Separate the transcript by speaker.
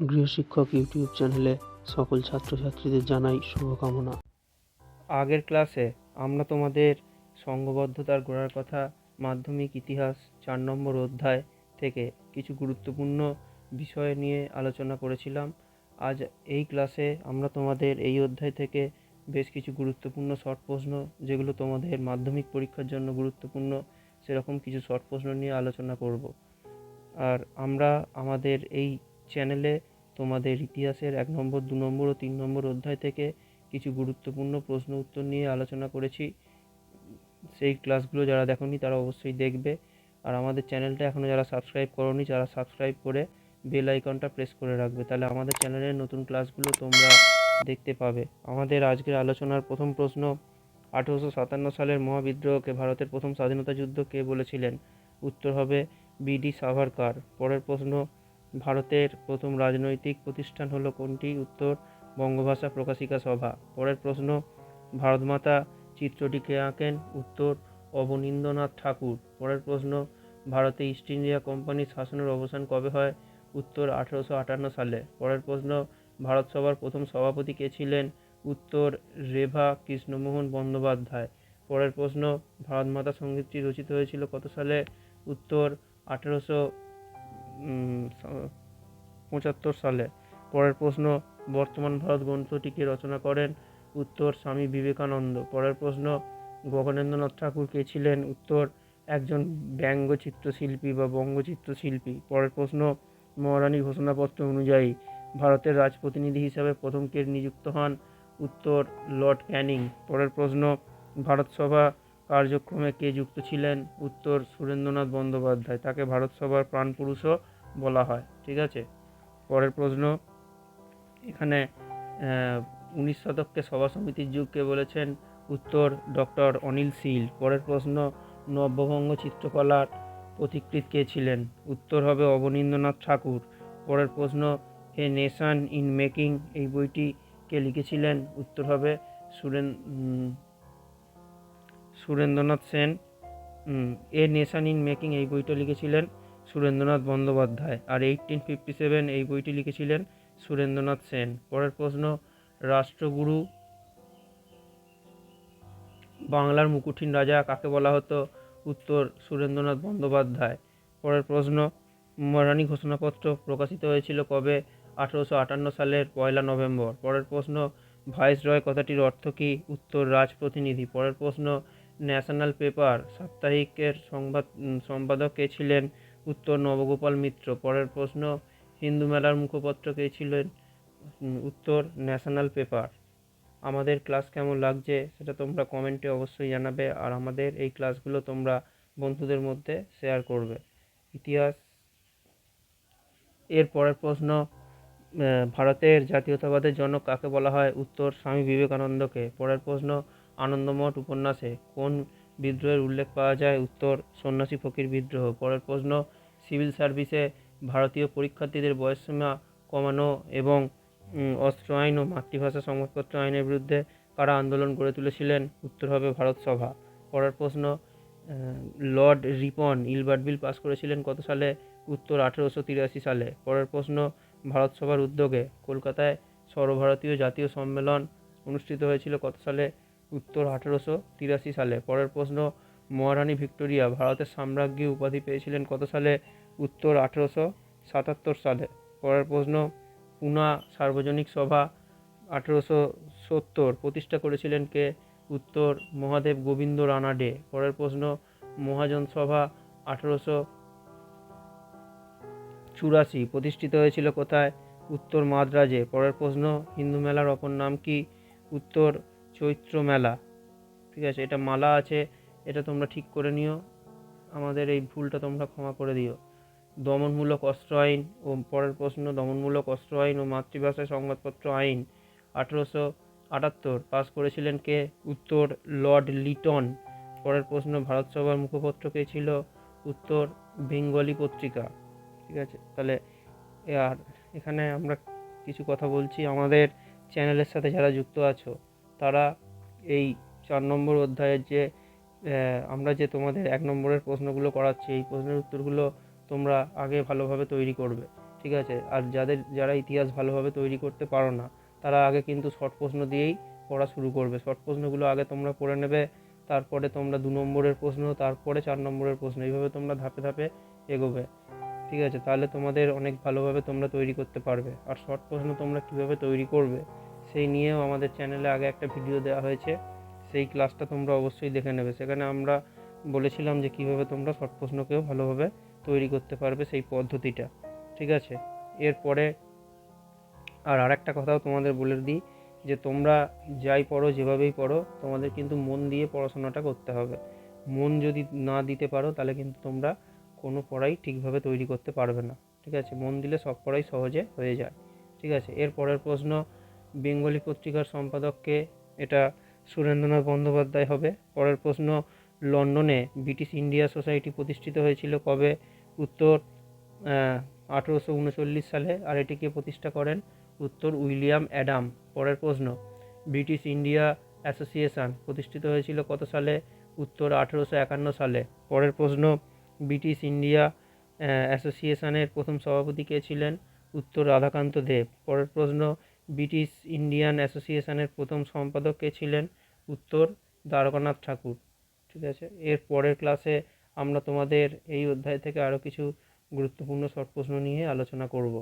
Speaker 1: গৃহশিক্ষক YouTube চ্যানেলে সকল ছাত্রছাত্রীদের জানাই শুভকামনা।
Speaker 2: আগের ক্লাসে আমরা তোমাদের সংঘবদ্ধতার গোড়ার কথা, মাধ্যমিক ইতিহাস চার নম্বর অধ্যায় থেকে কিছু গুরুত্বপূর্ণ বিষয় নিয়ে আলোচনা করেছিলাম। আজ এই ক্লাসে আমরা তোমাদের এই অধ্যায় থেকে বেশ কিছু গুরুত্বপূর্ণ শর্ট প্রশ্ন, যেগুলো তোমাদের মাধ্যমিক পরীক্ষার জন্য গুরুত্বপূর্ণ, সেরকম কিছু শর্ট প্রশ্ন নিয়ে আলোচনা করব। আর আমরা আমাদের এই চ্যানেলে তোমাদের ইতিহাসের এক নম্বর, দু নম্বর ও তিন নম্বর অধ্যায় থেকে কিছু গুরুত্বপূর্ণ প্রশ্ন উত্তর নিয়ে আলোচনা করেছি। সেই ক্লাসগুলো যারা দেখোনি তারা অবশ্যই দেখবে। আর আমাদের চ্যানেলটা এখনও যারা সাবস্ক্রাইব করোনি, যারা সাবস্ক্রাইব করে বেল আইকনটা প্রেস করে রাখবে। তাহলে আমাদের চ্যানেলের নতুন ক্লাসগুলো তোমরা দেখতে পাবে। আমাদের আজকের আলোচনার প্রথম প্রশ্ন, আঠেরোশো সাতান্ন সালের মহাবিদ্রোহকে ভারতের প্রথম স্বাধীনতা যুদ্ধ কে বলেছিলেন? উত্তর হবে বিডি সাভারকার। পরের প্রশ্ন ভারতের প্রথম রাজনৈতিক প্রতিষ্ঠান হলো কোনটি? উত্তর, বঙ্গভাষা প্রকাশিকা সভা। পরের প্রশ্ন, ভারতমাতা চিত্রটি কে আঁকেন? উত্তর, অবনীন্দ্রনাথ ঠাকুর। পরের প্রশ্ন, ভারতে ইস্ট ইন্ডিয়া কোম্পানির শাসনের অবসান কবে হয়? উত্তর, আঠেরোশো আটান্ন সালে। পরের প্রশ্ন, ভারত সভার প্রথম সভাপতি কে ছিলেন? উত্তর, রেভা কৃষ্ণমোহন বন্দ্যোপাধ্যায়। পরের প্রশ্ন, ভারতমাতা সঙ্গীতটি রচিত হয়েছিল কত সালে? উত্তর, আঠেরোশো পঁচাত্তর সালে। পরের প্রশ্ন, বর্তমান ভারত গ্রন্থটিকে রচনা করেন? উত্তর, স্বামী বিবেকানন্দ। পরের প্রশ্ন, গগনেন্দ্রনাথ ঠাকুর কে ছিলেন? উত্তর, একজন ব্যঙ্গচিত্রশিল্পী বা বঙ্গচিত্রশিল্পী পরের প্রশ্ন, মহারানী ঘোষণাপত্র অনুযায়ী ভারতের রাজপ্রতিনিধি হিসাবে প্রথম কে নিযুক্ত হন? উত্তর, লর্ড ক্যানিং। পরের প্রশ্ন, ভারত সভা কার্যক্রমে কে যুক্ত ছিলেন? উত্তর সুরেন্দ্রনাথ বন্দ্যোপাধ্যায়। তাকে ভারত সভার প্রাণপুরুষও বলা হয়। ঠিক আছে? পরের প্রশ্ন। এখানে উনিশ শতককে সভা সমিতির যুগকে বলেছেন? উত্তর, ডক্টর অনিল শীল। পরের প্রশ্ন নব্যবঙ্গ চিত্রকলার পথিকৃৎ কে ছিলেন? উত্তর হবে অবনীন্দ্রনাথ ঠাকুর। পরের প্রশ্ন, এ নেশান ইন মেকিং এই বইটি কে লিখেছিলেন? উত্তর হবে Suren Surendranath Sen. A nation in making এই বইটা লিখেছিলেন সুরেন্দ্রনাথ বন্দ্যোপাধ্যায় আর এইটিন ফিফটি সেভেন এই বইটি লিখেছিলেন সুরেন্দ্রনাথ সেন। পরের প্রশ্ন, রাষ্ট্রগুরু বাংলার মুকুঠিন রাজা কাকে বলা হতো? উত্তর, সুরেন্দ্রনাথ বন্দ্যোপাধ্যায়। পরের প্রশ্ন মহারানী ঘোষণাপত্র প্রকাশিত হয়েছিল কবে? আঠেরোশো আটান্ন সালের পয়লা নভেম্বর। পরের প্রশ্ন, ভাইসরয় কথাটির অর্থ কী? উত্তর, রাজপ্রতিনিধি। পরের প্রশ্ন ন্যাশনাল পেপার সাপ্তাহিকের সংবাদ সম্পাদক কে ছিলেন? উত্তর নবগোপাল মিত্র। পরের প্রশ্ন, হিন্দু মেলার মুখপত্র কে ছিলেন? উত্তর, ন্যাশনাল পেপার। আমাদের ক্লাস কেমন লাগছে সেটা তোমরা কমেন্টে অবশ্যই জানাবে আর আমাদের এই ক্লাসগুলো তোমরা বন্ধুদের মধ্যে শেয়ার করবে। ইতিহাস। এর পরের প্রশ্ন ভারতের জাতীয়তাবাদের জনক কাকে বলা হয়? উত্তর, স্বামী বিবেকানন্দকে। পরের প্রশ্ন আনন্দমঠ উপন্যাসে কোন বিদ্রোহের উল্লেখ পাওয়া যায়? উত্তর, সন্ন্যাসী ফকির বিদ্রোহ। পরের প্রশ্ন, সিভিল সার্ভিসে ভারতীয় পরীক্ষার্থীদের বয়সসীমা কমানো এবং অস্ত্র আইন ও মাতৃভাষা সংবাদপত্র আইনের বিরুদ্ধে কারা আন্দোলন গড়ে তুলেছিলেন? উত্তর হবে ভারত সভা। পরের প্রশ্ন lord Ripon Ilbert bill pass করেছিলেন কত সালে? উত্তর, আঠেরোশো তিরাশি সালে। পরের প্রশ্ন, ভারত সভার উদ্যোগে কলকাতায় সর্বভারতীয় জাতীয় সম্মেলন অনুষ্ঠিত হয়েছিল কত সালে? উত্তর আঠেরোশো তিরাশি সালে। পরের প্রশ্ন, মহারানী ভিক্টোরিয়া ভারতের সাম্রাজ্ঞী উপাধি পেয়েছিলেন কত সালে? উত্তর আঠেরোশো সাতাত্তর সালে। পরের প্রশ্ন, পুনা সার্বজনিক সভা আঠেরোশো সত্তর প্রতিষ্ঠা করেছিলেন কে? উত্তর, মহাদেব গোবিন্দ রানাডে পরের প্রশ্ন, মহাজন সভা আঠেরোশো চুরাশি প্রতিষ্ঠিত হয়েছিল কোথায়? উত্তর মাদ্রাজে। পরের প্রশ্ন, হিন্দু মেলার অপর নাম কি? উত্তর চৈত্র মেলা। ঠিক আছে, এটা মালা আছে, এটা তোমরা ঠিক করে নিও। আমাদের এই ভুলটা তোমরা ক্ষমা করে দিও। দমনমূলক অস্ত্র আইন ও পরের প্রশ্ন, দমনমূলক অস্ত্র আইন ও মাতৃভাষায় সংবাদপত্র আইন, আঠেরোশো আটাত্তর, পাস করেছিলেন কে? উত্তর, লর্ড লিটন। পরের প্রশ্ন, ভারত সভার মুখপত্র কে ছিল? উত্তর, বেঙ্গলি পত্রিকা। ঠিক আছে, তাহলে আর এখানে আমরা কিছু কথা বলছি। আমাদের চ্যানেলের সাথে যারা যুক্ত আছো তারা এই চার নম্বর অধ্যায়ের যে আমরা যে তোমাদের এক নম্বরের প্রশ্নগুলো করাচ্ছি, এই প্রশ্নের উত্তরগুলো তোমরা আগে ভালোভাবে তৈরি করবে, ঠিক আছে? আর যাদের, যারা ইতিহাস ভালোভাবে তৈরি করতে পারো না, তারা আগে কিন্তু শর্ট প্রশ্ন দিয়েই পড়া শুরু করবে। শর্ট প্রশ্নগুলো আগে তোমরা পড়ে নেবে, তারপরে তোমরা দু নম্বরের প্রশ্ন, তারপরে চার নম্বরের প্রশ্ন, এইভাবে তোমরা ধাপে ধাপে এগোবে, ঠিক আছে? তাহলে তোমাদের অনেক ভালোভাবে তোমরা তৈরি করতে পারবে। আর শর্ট প্রশ্ন তোমরা কীভাবে তৈরি করবে সেই নিয়েও আমাদের চ্যানেলে আগে একটা ভিডিও দেওয়া হয়েছে। সেই ক্লাসটা তোমরা অবশ্যই দেখে নেবে। সেখানে আমরা বলেছিলাম যে কীভাবে তোমরা শর্ট প্রশ্নকেও ভালোভাবে তৈরি করতে পারবে সেই পদ্ধতিটা। ঠিক আছে? এরপরে আর আরেকটা কথাও তোমাদের বলে দিই যে তোমরা যাই পড়ো, যেভাবেই পড়ো, তোমাদের কিন্তু মন দিয়ে পড়াশোনাটা করতে হবে। মন যদি না দিতে পারো, তাহলে কিন্তু তোমরা কোনো পড়াই ঠিকভাবে তৈরি করতে পারবে না। ঠিক আছে? মন দিলে সব পড়াই সহজে হয়ে যায়। ঠিক আছে? এর পরের প্রশ্ন বেঙ্গলি পত্রিকার সম্পাদককে এটা সুরেন্দ্রনাথ বন্দ্যোপাধ্যায় হবে। পরের প্রশ্ন, লন্ডনে ব্রিটিশ ইন্ডিয়া সোসাইটি প্রতিষ্ঠিত হয়েছিল কবে? উত্তর আঠেরোশো উনচল্লিশ সালে। আর এটিকে প্রতিষ্ঠা করেন? উত্তর, উইলিয়াম অ্যাডাম। পরের প্রশ্ন, ব্রিটিশ ইন্ডিয়া অ্যাসোসিয়েশন প্রতিষ্ঠিত হয়েছিল কত সালে? উত্তর, আঠেরোশো একান্ন সালে। পরের প্রশ্ন, ব্রিটিশ ইন্ডিয়া অ্যাসোসিয়েশনের প্রথম সভাপতি কে ছিলেন? উত্তর, রাধাকান্ত দেব। পরের প্রশ্ন ব্রিটিশ ইন্ডিয়ান অ্যাসোসিয়েশনের প্রথম সম্পাদক কে ছিলেন? উত্তর দ্বারকানাথ ঠাকুর। ঠিক আছে? এর পরের ক্লাসে আমরা তোমাদের এই অধ্যায় থেকে আরও কিছু গুরুত্বপূর্ণ শর্ট প্রশ্ন নিয়ে আলোচনা করব।